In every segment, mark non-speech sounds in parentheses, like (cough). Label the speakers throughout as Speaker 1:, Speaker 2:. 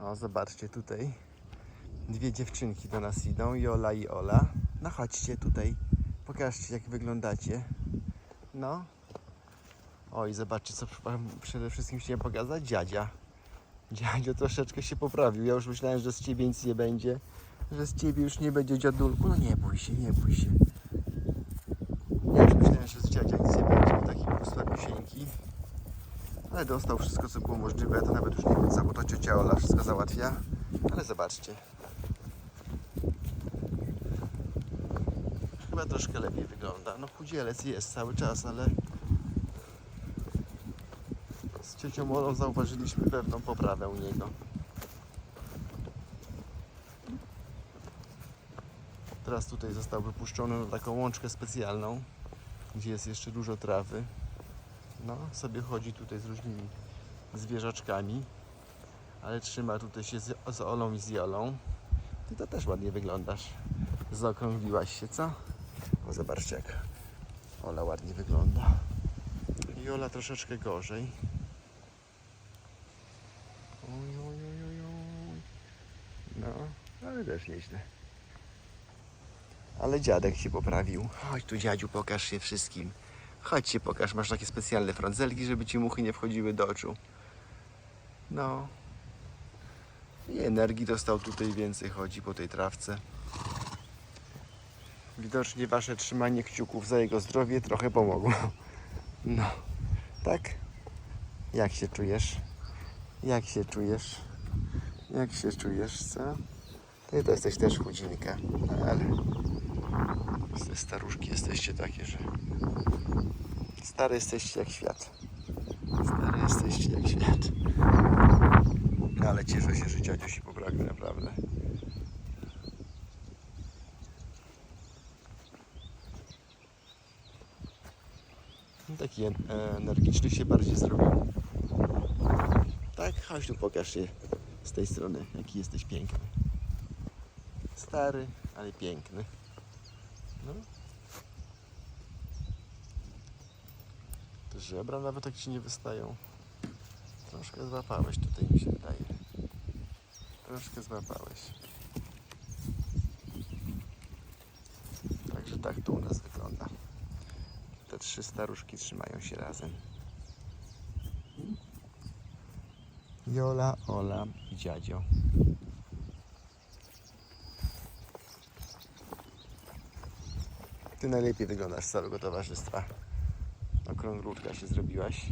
Speaker 1: O, zobaczcie tutaj. Dwie dziewczynki do nas idą, Jola i Ola. No chodźcie tutaj. Pokażcie jak wyglądacie. No. Oj, zobaczcie co przede wszystkim chciałem pokazać. Dziadzia. Dziadzio troszeczkę się poprawił. Ja już myślałem, że z ciebie nic nie będzie. Że z ciebie już nie będzie dziadulku. No nie bój się, nie bój się. Ja już myślałem, że z dziadzia nic nie będzie. bo Taki był słabusieńki. Ale dostał wszystko, co było możliwe. To nawet już nie co, bo to ciocia Ola wszystko załatwia. Ale zobaczcie. Chyba troszkę lepiej wygląda. No chudzielec jest cały czas, ale z ciocią Olą zauważyliśmy pewną poprawę u niego. Teraz tutaj został wypuszczony na taką łączkę specjalną, gdzie jest jeszcze dużo trawy. No, sobie chodzi tutaj z różnymi zwierzaczkami, ale trzyma tutaj się z, z Olą i z Jolą. Ty to też ładnie wyglądasz. Zaokrągliłaś się, co? O, zobaczcie jak Ola ładnie wygląda. Jola troszeczkę gorzej. Oj, oj, oj, oj. No, ale też nieźle. Ale dziadek się poprawił. Chodź tu dziadziu, pokaż się wszystkim. Chodź się pokaż, masz takie specjalne frądzelki, żeby ci muchy nie wchodziły do oczu. No. I energii dostał tutaj więcej, chodzi po tej trawce. Widocznie wasze trzymanie kciuków za jego zdrowie trochę pomogło. No. Tak? Jak się czujesz? Jak się czujesz? Jak się czujesz, co? Ty to jesteś też chudzinka, ale te staruszki jesteście takie, że stare jesteście jak świat. Stare jesteście jak świat. No ale cieszę się, że dziadzio się poprawił naprawdę. No, Taki en- energiczny się bardziej zrobił. Tak, chodź tu pokaż się z tej strony, jaki jesteś piękny. Stary, ale piękny. No. Te żebra nawet tak ci nie wystają. Troszkę złapałeś tutaj mi się wydaje. Troszkę złapałeś. Także tak to u nas wygląda. Te trzy staruszki trzymają się razem. Jola, Ola i dziadzio. Ty najlepiej wyglądasz z całego towarzystwa. Okrąglutka się zrobiłaś.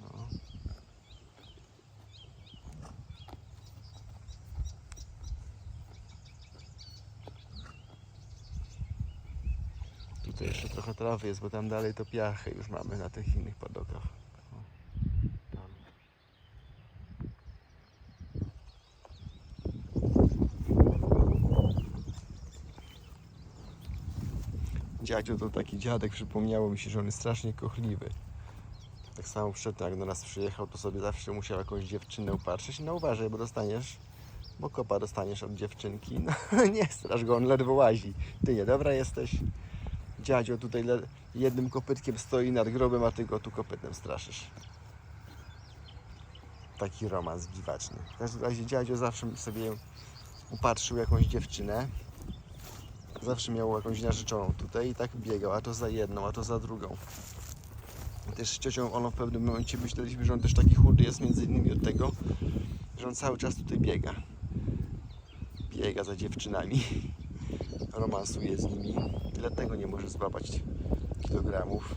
Speaker 1: No. Tutaj jeszcze trochę trawy jest, bo tam dalej to piachy już mamy na tych innych padokach. Dziadziu to taki dziadek, przypomniało mi się, że on jest strasznie kochliwy. Tak samo przedtem jak do nas przyjechał, to sobie zawsze musiał jakąś dziewczynę upatrzyć. No uważaj, bo dostaniesz, bo kopa dostaniesz od dziewczynki. No (laughs) nie strasz go, on ledwo łazi. Ty niedobra jesteś. Dziadzio tutaj jednym kopytkiem stoi nad grobem, a ty go tu kopytem straszysz. Taki romans dziwaczny. W każdym razie dziadzio zawsze sobie upatrzył jakąś dziewczynę. Zawsze miał jakąś narzeczoną tutaj i tak biegał, a to za jedną, a to za drugą. Też z ciocią Olą w pewnym momencie myśleliśmy, że on też taki chudy jest między innymi od tego, że on cały czas tutaj biega. Biega za dziewczynami, (laughs) romansuje z nimi, dlatego nie może złapać kilogramów.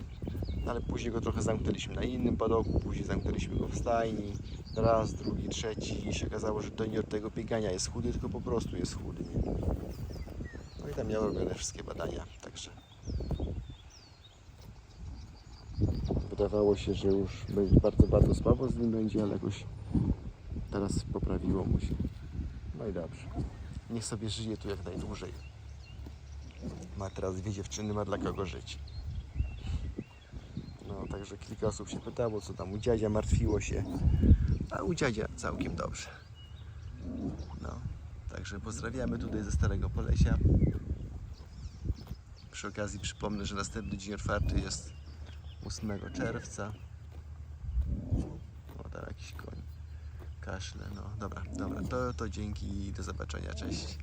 Speaker 1: No, ale później go trochę zamknęliśmy na innym padoku, później zamknęliśmy go w stajni, raz, drugi, trzeci i się okazało, że to nie od tego biegania jest chudy, tylko po prostu jest chudy. Nie? No i tam miał robione wszystkie badania, także wydawało się, że już będzie bardzo, bardzo słabo z nim będzie, ale jakoś teraz poprawiło mu się. No i dobrze. Niech sobie żyje tu jak najdłużej. Ma teraz dwie dziewczyny, ma dla kogo żyć. No, także kilka osób się pytało, co tam u dziadzia martwiło się. A u dziadzia całkiem dobrze. No, także pozdrawiamy tutaj ze Starego Polesia. Przy okazji przypomnę, że następny dzień otwarty jest 8 czerwca. O, tam jakiś koń. kaszle, no dobra, dobra, to, to dzięki i do zobaczenia, cześć.